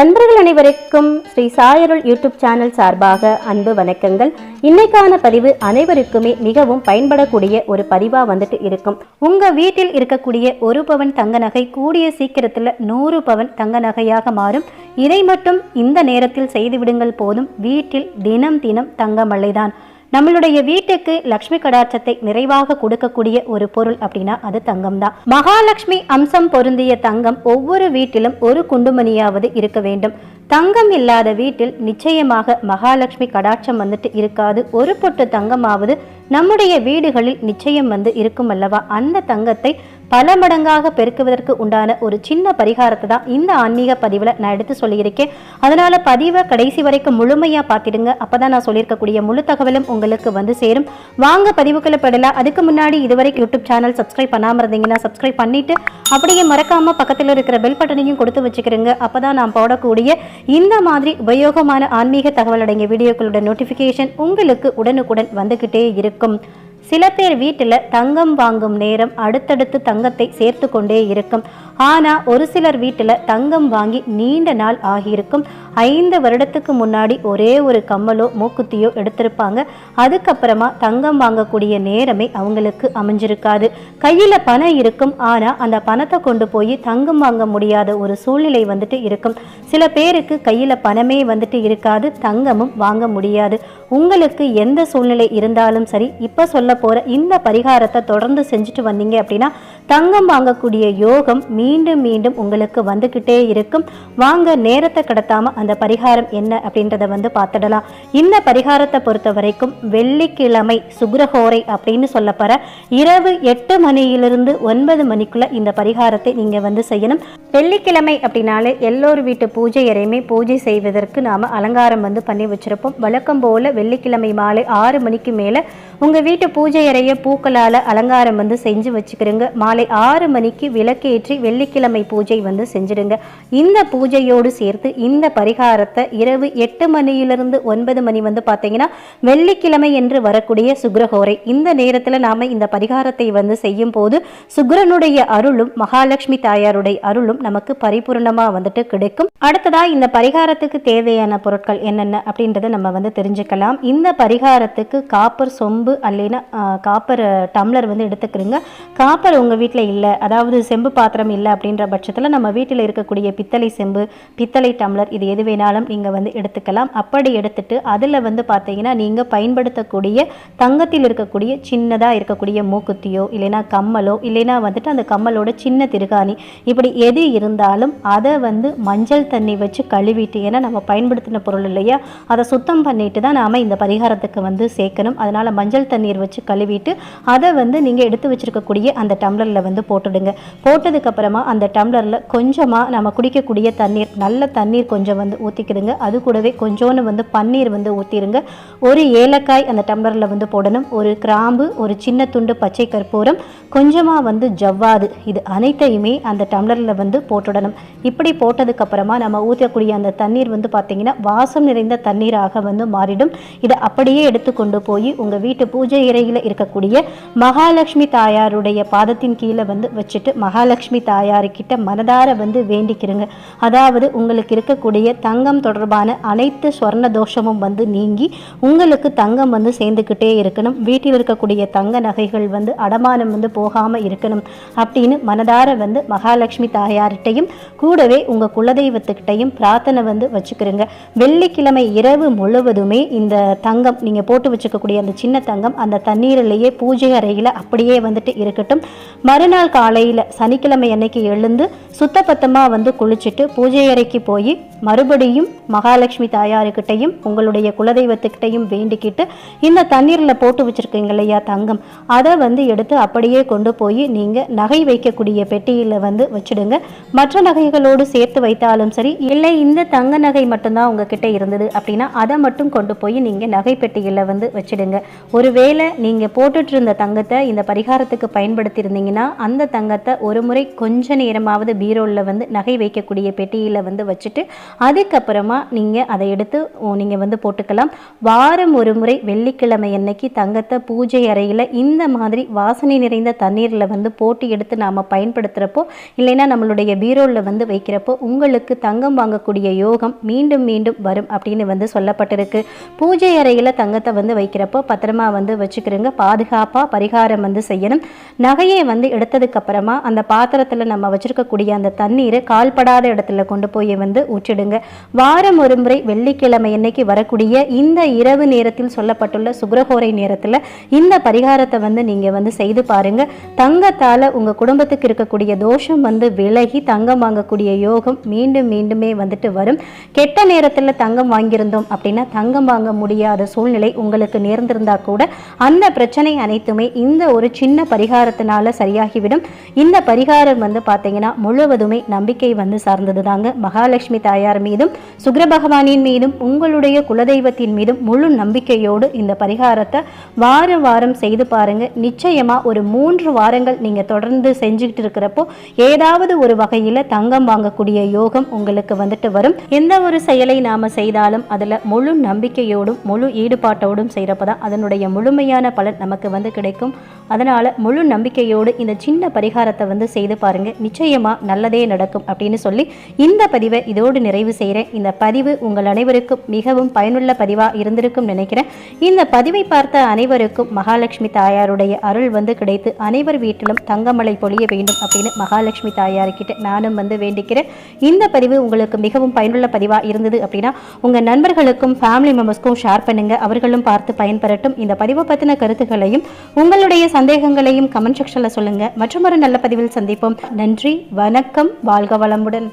நண்பர்கள் அனைவருக்கும் Sri சாயருள் YouTube channel சார்பாக அன்பு வணக்கங்கள். இன்னைக்கான பதிவு அனைவருக்குமே மிகவும் பயன்படக்கூடிய ஒரு பதிவா வந்துட்டு இருக்கும். உங்க வீட்டில் இருக்கக்கூடிய ஒரு பவன் தங்க நகை கூடிய சீக்கிரத்துல நூறு பவன் தங்க நகையாக மாறும். இதை மட்டும் இந்த நேரத்தில் செய்துவிடுங்கள் போதும். வீட்டில் தினம் தினம் தங்கமல்லைதான் நம்மளுடைய வீட்டுக்கு லக்ஷ்மி கடாட்சத்தை நிறைவாக கொடுக்கக்கூடிய ஒரு பொருள் அப்படின்னா அது தங்கம் தான் மகாலட்சுமி அம்சம் பொருந்திய தங்கம் ஒவ்வொரு வீட்டிலும் ஒரு குண்டுமணியாவது இருக்க வேண்டும். தங்கம் இல்லாத வீட்டில் நிச்சயமாக மகாலட்சுமி கடாட்சம் வந்துட்டு இருக்காது. ஒரு பொட்டு தங்கமாவது நம்முடைய வீடுகளில் நிச்சயம் வந்து இருக்கும் அல்லவா? அந்த தங்கத்தை பல மடங்காக பெருக்குவதற்கு உண்டான ஒரு சின்ன பரிகாரத்தை தான் இந்த ஆன்மீக பதிவில் நான் எடுத்து சொல்லியிருக்கேன். அதனால் பதிவை கடைசி வரைக்கும் முழுமையாக பார்த்துடுங்க. அப்போ தான் நான் சொல்லியிருக்கக்கூடிய முழு தகவலும் உங்களுக்கு வந்து சேரும். வாங்க பதிவுக்குள்ள படலாம் அதுக்கு முன்னாடி இதுவரை யூடியூப் சேனல் சப்ஸ்கிரைப் பண்ணாமல் இருந்தீங்கன்னா சப்ஸ்கிரைப் பண்ணிவிட்டு அப்படியே மறக்காமல் பக்கத்தில் இருக்கிற பெல் பட்டனையும் கொடுத்து வச்சுக்கிறேங்க அப்பதான் நான் போடக்கூடிய இந்த மாதிரி உபயோகமான ஆன்மீக தகவல் அடங்கிய வீடியோக்களோட நோட்டிஃபிகேஷன் உங்களுக்கு உடனுக்குடன் வந்துக்கிட்டே இருக்கும். சில பேர் வீட்டில் தங்கம் வாங்கும் நேரம் அடுத்தடுத்து தங்கத்தை சேர்த்து கொண்டே இருக்கும். ஆனால் ஒரு சிலர் வீட்டில் தங்கம் வாங்கி நீண்ட நாள் ஆகியிருக்கும். ஐந்து வருடத்துக்கு முன்னாடி ஒரே ஒரு கம்மலோ மூக்குத்தியோ எடுத்திருப்பாங்க. அதுக்கப்புறமா தங்கம் வாங்கக்கூடிய நேரமே அவங்களுக்கு அமைஞ்சிருக்காது. கையில் பணம் இருக்கும். ஆனால் அந்த பணத்தை கொண்டு போய் தங்கம் வாங்க முடியாத ஒரு சூழ்நிலை வந்துட்டு இருக்கும். சில பேருக்கு கையில் பணமே வந்துட்டு இருக்காது. தங்கமும் வாங்க முடியாது. உங்களுக்கு எந்த சூழ்நிலை இருந்தாலும் சரி இப்போ சொல்ல போகிற இந்த பரிகாரத்தை தொடர்ந்து செஞ்சுட்டு வந்தீங்க அப்படின்னா தங்கம் வாங்கக்கூடிய யோகம் மீண்டும் மீண்டும் உங்களுக்கு வந்துக்கிட்டே இருக்கும். வாங்க நேரத்தை கடத்தாம அந்த பரிகாரம் என்ன அப்படின்றத வந்து பார்த்துடலாம். இந்த பரிகாரத்தை பொறுத்த வரைக்கும் வெள்ளிக்கிழமை சுக்ரஹோரை அப்படின்னு சொல்லப்போற இரவு எட்டு மணியிலிருந்து ஒன்பது மணிக்குள்ள இந்த பரிகாரத்தை நீங்க வந்து செய்யணும். வெள்ளிக்கிழமை அப்படின்னாலே எல்லோரு வீட்டு பூஜை அறையுமே பூஜை செய்வதற்கு நாம அலங்காரம் வந்து பண்ணி வச்சிருப்போம். வழக்கம் போல வெள்ளிக்கிழமை மாலை ஆறு மணிக்கு மேல உங்க வீட்டு பூஜை அறைய பூக்களால அலங்காரம் வந்து செஞ்சு வச்சுக்கிறோங்க. மாலை காலை ஆறு மணிக்கு விளக்கேற்றி வெள்ளிக்கிழமை பூஜை வந்து செஞ்சிடுங்க. இந்த பூஜையோடு சேர்த்து இந்த பரிகாரத்தை இரவு எட்டு மணியிலிருந்து ஒன்பது மணி வந்து பார்த்தீங்கன்னா வெள்ளிக்கிழமை என்று வரக்கூடிய சுக்ரஹோரை. இந்த நேரத்தில் நாம் இந்த பரிகாரத்தை வந்து செய்யும் போது சுக்ரனுடைய அருளும் மகாலட்சுமி தாயாருடைய அருளும் நமக்கு பரிபூர்ணமாக வந்துட்டு கிடைக்கும். அடுத்ததாக இந்த பரிகாரத்துக்கு தேவையான பொருட்கள் என்னென்ன அப்படின்றத நம்ம வந்து தெரிஞ்சுக்கலாம். இந்த பரிகாரத்துக்கு காப்பர் சொம்பு அல்லைன்னா காப்பர் டம்ளர் வந்து எடுத்துக்கிறீங்க. காப்பர் உங்கள் வீட்டில் இல்லை. அதாவது செம்பு பாத்திரம் இல்லை அப்படின்ற பட்சத்தில் நம்ம வீட்டில் இருக்கக்கூடிய பித்தளை செம்பு பித்தளை டம்ளர் இது எது வேணாலும் நீங்கள் வந்து எடுத்துக்கலாம். அப்படி எடுத்துட்டு அதில் வந்து பார்த்தீங்கன்னா நீங்கள் பயன்படுத்தக்கூடிய தங்கத்தில் இருக்கக்கூடிய சின்னதாக இருக்கக்கூடிய மூக்குத்தியோ இல்லைன்னா கம்மலோ இல்லைன்னா வந்துட்டு அந்த கம்மலோட சின்ன திருகாணி இப்படி எது இருந்தாலும் அதை வந்து மஞ்சள் தண்ணி வச்சு கழுவிட்டு ஏன்னா நம்ம பயன்படுத்தின பொருள் இல்லையா அதை சுத்தம் பண்ணிட்டு தான் நாம் இந்த பரிகாரத்துக்கு வந்து சேர்க்கணும். அதனால் மஞ்சள் தண்ணீர் வச்சு கழுவிட்டு அதை வந்து நீங்கள் எடுத்து வச்சிருக்கக்கூடிய அந்த டம்ளர் டம்ளரில் வந்து போட்டுடுங்க. போட்டதுக்கப்புறமா அந்த டம்ளரில் கொஞ்சமாக நம்ம குடிக்கக்கூடிய தண்ணீர் நல்ல தண்ணீர் கொஞ்சம் வந்து ஊற்றிக்கிடுங்க அது கூடவே கொஞ்சோன்னு வந்து பன்னீர் வந்து ஊற்றிடுங்க ஒரு ஏலக்காய் அந்த டம்ளரில் வந்து போடணும். ஒரு கிராம்பு ஒரு சின்ன துண்டு பச்சை கற்பூரம் கொஞ்சமாக வந்து ஜவ்வாது. இது அனைத்தையுமே அந்த டம்ளரில் வந்து போட்டுடணும். இப்படி போட்டதுக்கப்புறமா நம்ம ஊற்றக்கூடிய அந்த தண்ணீர் வந்து பார்த்திங்கன்னா வாசம் நிறைந்த தண்ணீராக வந்து மாறிடும். இதை அப்படியே எடுத்து கொண்டு போய் உங்கள் வீட்டு பூஜை இறையில் இருக்கக்கூடிய மகாலட்சுமி தாயாருடைய பாதத்தின் கீழே வந்து வச்சுட்டு மகாலட்சுமி தாயாருக்கிட்ட மனதார வந்து வேண்டிக்கிறங்க. அதாவது உங்களுக்கு இருக்கக்கூடிய தங்கம் தொடர்பான அனைத்து ஸ்வர்ண தோஷமும் வந்து நீங்கி உங்களுக்கு தங்கம் வந்து சேர்ந்துக்கிட்டே இருக்கணும். வீட்டில் இருக்கக்கூடிய தங்க நகைகள் வந்து அடமானம் வந்து போகாமல் இருக்கணும் அப்படின்னு மனதார வந்து மகாலட்சுமி தாயார்கிட்டையும் கூடவே உங்கள் குலதெய்வத்துக்கிட்டையும் பிரார்த்தனை வந்து வச்சுக்கிறோங்க. வெள்ளிக்கிழமை இரவு முழுவதுமே இந்த தங்கம் நீங்கள் போட்டு வச்சுக்கக்கூடிய அந்த சின்ன தங்கம் அந்த தண்ணீரிலேயே பூஜை அறையில் அப்படியே வந்துட்டு இருக்கட்டும். மறுநாள் காலையில் சனிக்கிழமை அன்னைக்கு எழுந்து சுத்தபத்தமாக வந்து குளிச்சுட்டு பூஜை அறைக்கு போய் மறுபடியும் மகாலட்சுமி தாயாருக்கிட்டையும் உங்களுடைய குலதெய்வத்துக்கிட்டையும் வேண்டிக்கிட்டு இந்த தண்ணீரில் போட்டு வச்சுருக்கீங்க இல்லையா தங்கம்? அதை வந்து எடுத்து அப்படியே கொண்டு போய் நீங்கள் நகை வைக்கக்கூடிய பெட்டியில் வந்து வச்சுடுங்க. மற்ற நகைகளோடு சேர்த்து வைத்தாலும் சரி இல்லை இந்த தங்க நகை மட்டும்தான் உங்ககிட்ட இருந்தது அப்படின்னா அதை மட்டும் கொண்டு போய் நீங்கள் நகை பெட்டியில் வந்து வச்சிடுங்க. ஒருவேளை நீங்கள் போட்டுட்டு இருந்த தங்கத்தை இந்த பரிகாரத்துக்கு பயன்படுத்தி இருந்தீங்கன்னா அந்த தங்கத்தை ஒரு முறை கொஞ்ச நேரமாவது பீரோவில் வந்து நகை வைக்கக்கூடிய பெட்டியில் வந்து வச்சுட்டு அதுக்கப்புறமா நீங்கள் அதை எடுத்து நீங்கள் வந்து போட்டுக்கலாம். வாரம் ஒரு முறை வெள்ளிக்கிழமை அன்னைக்கு தங்கத்தை பூஜை அறையில் இந்த மாதிரி வாசனை நிறைந்த தண்ணீரில் வந்து போட்டு எடுத்து நாம் பயன்படுத்துகிறப்போ இல்லைன்னா நம்மளுடைய பீரோவில் வந்து வைக்கிறப்போ உங்களுக்கு தங்கம் வாங்கக்கூடிய யோகம் மீண்டும் மீண்டும் வரும் அப்படின்னு வந்து சொல்லப்பட்டிருக்கு. பூஜை அறையில் தங்கத்தை வந்து வைக்கிறப்போ பத்திரமா வந்து வச்சுக்கிறோங்க. பாதுகாப்பாக பரிகாரம் வந்து செய்யணும். நகையை வந்து எடுத்ததுக்கு அப்புறமா அந்த பாத்திரத்தில் நம்ம வச்சிருக்கக்கூடிய அந்த தண்ணீரை கால்படாத இடத்துல கொண்டு போய் வந்து ஊற்றிடுங்க. வாரம் ஒரு முறை வெள்ளிக்கிழமை அன்னைக்கு வரக்கூடிய இந்த இரவு நேரத்தில் சொல்லப்பட்டுள்ள சுக்ரஹோரை நேரத்தில் இந்த பரிகாரத்தை வந்து நீங்கள் வந்து செய்து பாருங்க. தங்கத்தால் உங்கள் குடும்பத்துக்கு இருக்கக்கூடிய தோஷம் வந்து விலகி தங்கம் வாங்கக்கூடிய யோகம் மீண்டும் மீண்டுமே வந்துட்டு வரும். கெட்ட நேரத்தில் தங்கம் வாங்கியிருந்தோம் அப்படின்னா தங்கம் வாங்க முடியாத சூழ்நிலை உங்களுக்கு நேர்ந்திருந்தா கூட அந்த பிரச்சனை அனைத்துமே இந்த ஒரு சின்ன பரிகாரத்தினால சரியாக சரியாகிவிடும் இந்த பரிகாரம் வந்து பார்த்தீங்கன்னா முழுவதுமே நம்பிக்கை வந்து சார்ந்தது தாங்க மகாலட்சுமி தாயார் மீதும் சுக்கர பகவானின் மீதும் உங்களுடைய குலதெய்வத்தின் மீதும் முழு நம்பிக்கையோடு இந்த பரிகாரத்தை வாரம் வாரம் செய்து பாருங்க. நிச்சயமா ஒரு மூன்று வாரங்கள் நீங்க தொடர்ந்து செஞ்சுக்கிட்டு இருக்கிறப்போ ஏதாவது ஒரு வகையில தங்கம் வாங்கக்கூடிய யோகம் உங்களுக்கு வந்துட்டு வரும். எந்த ஒரு செயலை நாம செய்தாலும் அதுல முழு நம்பிக்கையோடும் முழு ஈடுபாட்டோடும் செய்யறப்ப தான் அதனுடைய முழுமையான பலன் நமக்கு வந்து கிடைக்கும். அதனால முழு நம்பிக்கையோடு இந்த இந்த சின்ன பரிகாரத்தை வந்து செய்து பாருங்க. நிச்சயமா நல்லதே நடக்கும் அப்படின்னு சொல்லி இந்த பதிவை இதோடு நிறைவு செய்கிறேன் இந்த பதிவு உங்கள் அனைவருக்கும் மிகவும் பயனுள்ள பதிவாக இருந்திருக்கும் நினைக்கிறேன். இந்த பதிவை பார்த்த அனைவருக்கும் மகாலட்சுமி தாயாருடைய அருள் வந்து கிடைத்து அனைவர் வீட்டிலும் தங்கமலை பொழிய வேண்டும் அப்படின்னு மகாலட்சுமி தாயார்கிட்ட நானும் வந்து வேண்டிக்கிறேன். இந்த பதிவு உங்களுக்கு மிகவும் பயனுள்ள பதிவாக இருந்தது அப்படின்னா உங்கள் நண்பர்களுக்கும் ஃபேமிலி மெம்பர்ஸ்க்கும் ஷேர் பண்ணுங்க. அவர்களும் பார்த்து பயன்பெறட்டும். இந்த பதிவை பற்றின கருத்துக்களையும் உங்களுடைய சந்தேகங்களையும் கமெண்ட் செக்ஷனில் மற்றும் ஒரு நல்ல பதிவில் சந்திப்போம். நன்றி வணக்கம் வாழ்க வளமுடன்.